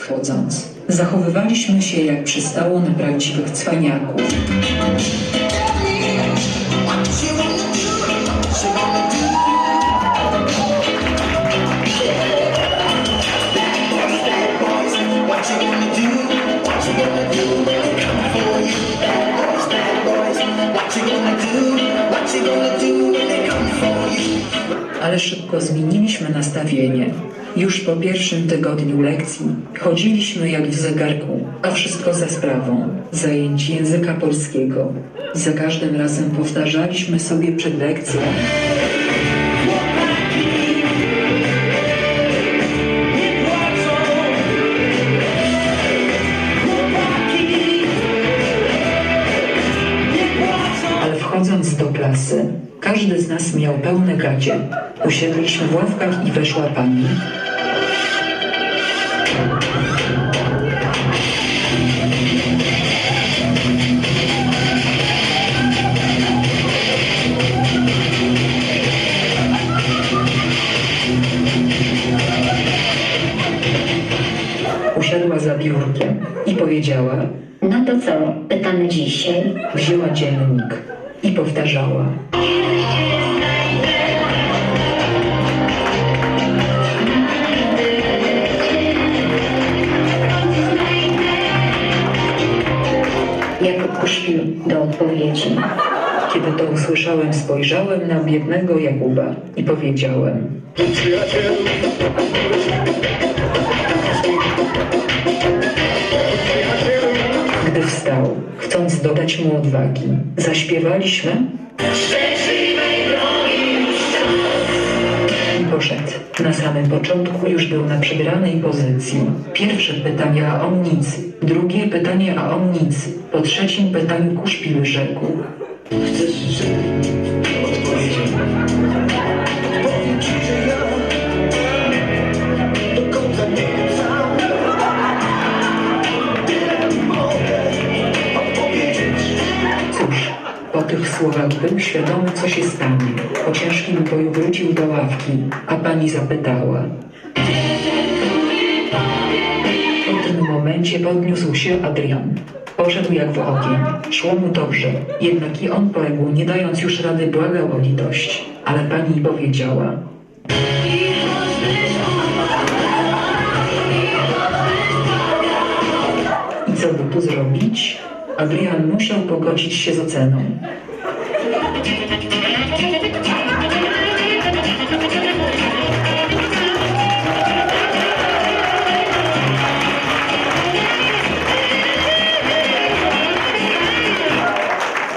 Wchodząc, zachowywaliśmy się jak przystało na prawdziwych cwaniaków. Ale szybko zmieniliśmy nastawienie. Już po pierwszym tygodniu lekcji chodziliśmy jak w zegarku, a wszystko za sprawą zajęć języka polskiego. Za każdym razem powtarzaliśmy sobie przed lekcją. Wchodząc do klasy, każdy z nas miał pełne gacie. Usiedliśmy w ławkach i weszła pani. Usiadła za biurkiem i powiedziała, No to co, pytamy dzisiaj? wzięła dziennik i powtarzała. Jakub kuszpił do odpowiedzi. Kiedy to usłyszałem, spojrzałem na biednego Jakuba i powiedziałem: Gdy wstał, chcąc dodać mu odwagi, zaśpiewaliśmy i poszedł. Na samym początku już był na przegranej pozycji. Pierwsze pytanie, a on nic. Drugie pytanie, a on nic. Po trzecim pytaniu kuszpil rzekł. Chcesz, żebym odpowiedział? Powiem ci, że ja słowach był świadomy, co się stanie. Po ciężkim boju wrócił do ławki, a pani zapytała. W tym momencie podniósł się Adrian. Poszedł jak w ogień. Szło mu dobrze, jednak i on poległ, nie dając już rady, błagał o litość. Ale pani powiedziała. I co by tu zrobić? Adrian musiał pogodzić się z oceną.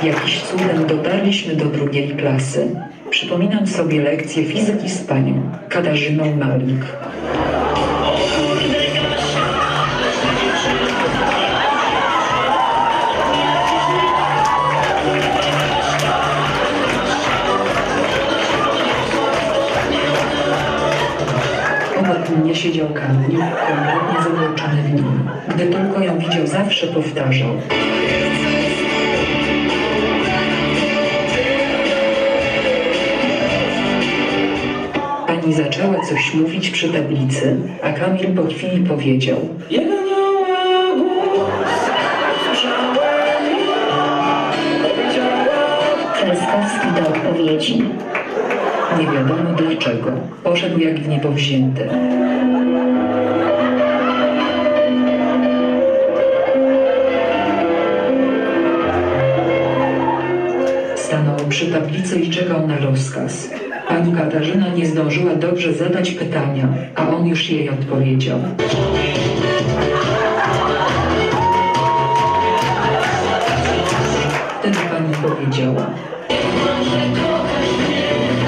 Jakiś cudem dotarliśmy do drugiej klasy. Przypominam sobie lekcję fizyki z panią Katarzyną Malik. Mnie siedział Kamil, kompletnie zawłóczony w nim. Gdy tylko ją widział, zawsze powtarzał. Pani zaczęła coś mówić przy tablicy, a Kamil po chwili powiedział. Trzaskowski do odpowiedzi. Nie wiadomo dlaczego. Poszedł jak w niebo wzięty. Tablicy i czekał na rozkaz. Pani Katarzyna nie zdążyła dobrze zadać pytania, a on już jej odpowiedział. Wtedy pani powiedziała.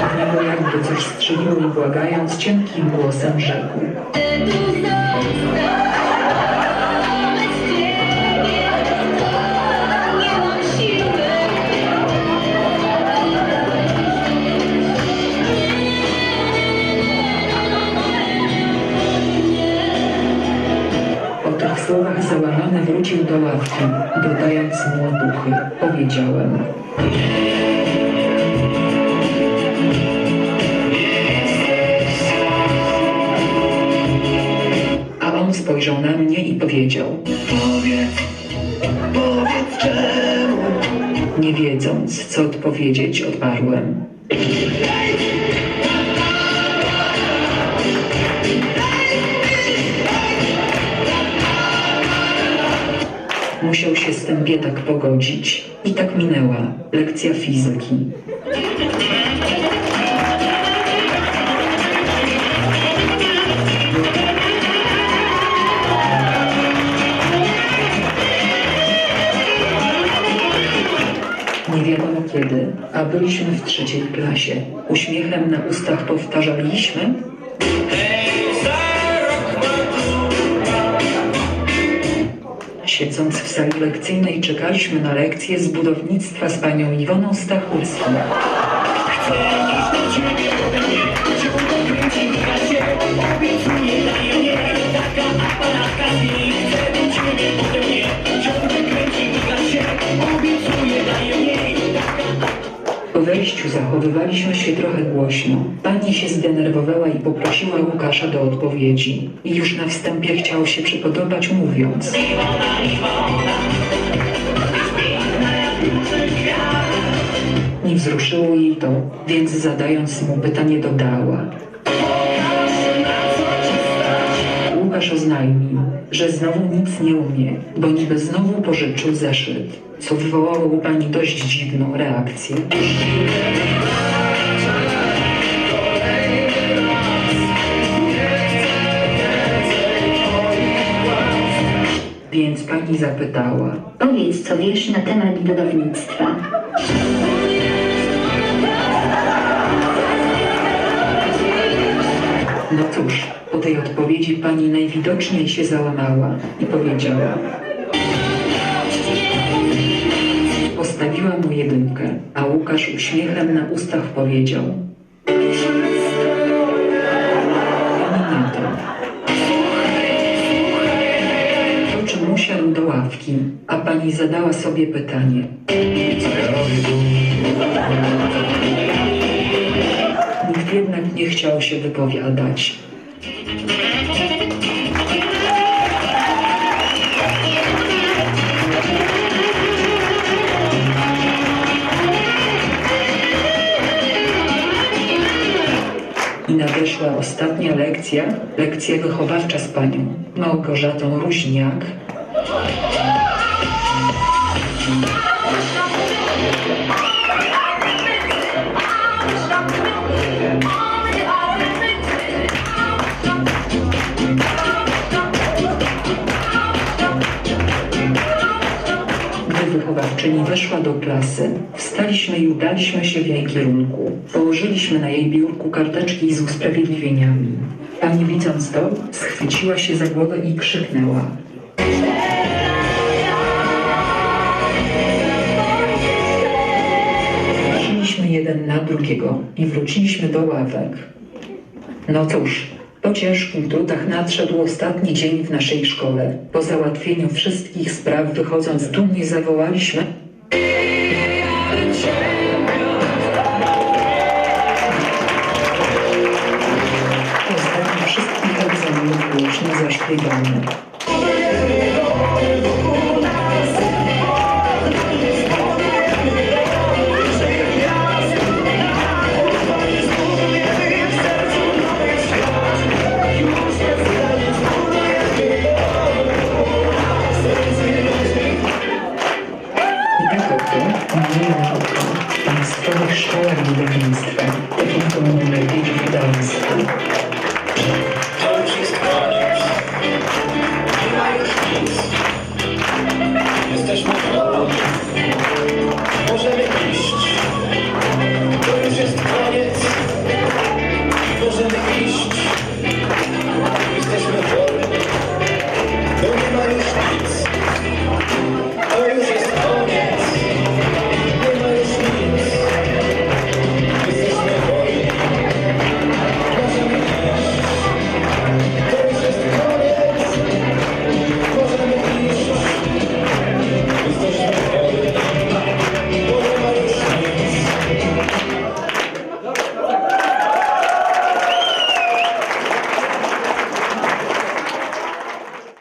A niego jakby coś strzeliło i błagając cienkim głosem rzekł. Słowach załamany wrócił do ławki, dodając mu otuchy. Powiedziałem. A on spojrzał spojrzał na mnie i powiedział, Powiedz, powiedz czemu nie wiedząc, co odpowiedzieć, odparłem. Musiał się z tym biedak pogodzić. I tak minęła lekcja fizyki. Nie wiadomo kiedy, a byliśmy w trzeciej klasie. Uśmiechem na ustach powtarzaliśmy Siedząc w sali lekcyjnej czekaliśmy na lekcję z budownictwa z panią Iwoną Stachulską. Po zachowywaliśmy się trochę głośno. Pani się zdenerwowała i poprosiła Łukasza do odpowiedzi. I już na wstępie chciał się przypodobać mówiąc Nie wzruszyło jej to, więc zadając mu pytanie dodała Łukasz oznajmił, że znowu nic nie umie, bo niby znowu pożyczył zeszyt, co wywołało u pani dość dziwną reakcję. Więc pani zapytała, Powiedz, co wiesz na temat budownictwa. no cóż, tej odpowiedzi pani najwidoczniej się załamała i powiedziała. Postawiła mu jedynkę, a Łukasz uśmiechem na ustach powiedział. Usiadł do ławki, a pani zadała sobie pytanie. Nikt jednak nie chciał się wypowiadać. Nadeszła ostatnia lekcja, lekcja wychowawcza z panią Małgorzatą Ruźniak. Wychowawczyni weszła do klasy, wstaliśmy i udaliśmy się w jej kierunku. Położyliśmy na jej biurku karteczki z usprawiedliwieniami. Pani widząc to, schwyciła się za głowę i krzyknęła. Patrzyliśmy jeden na drugiego i wróciliśmy do ławek. No cóż, po ciężkich trudach nadszedł ostatni dzień w naszej szkole. Po załatwieniu wszystkich spraw wychodząc dumnie zawołaliśmy Po zdaniu wszystkich egzaminów głośno zaśpiewamy. Kennedy Livingston.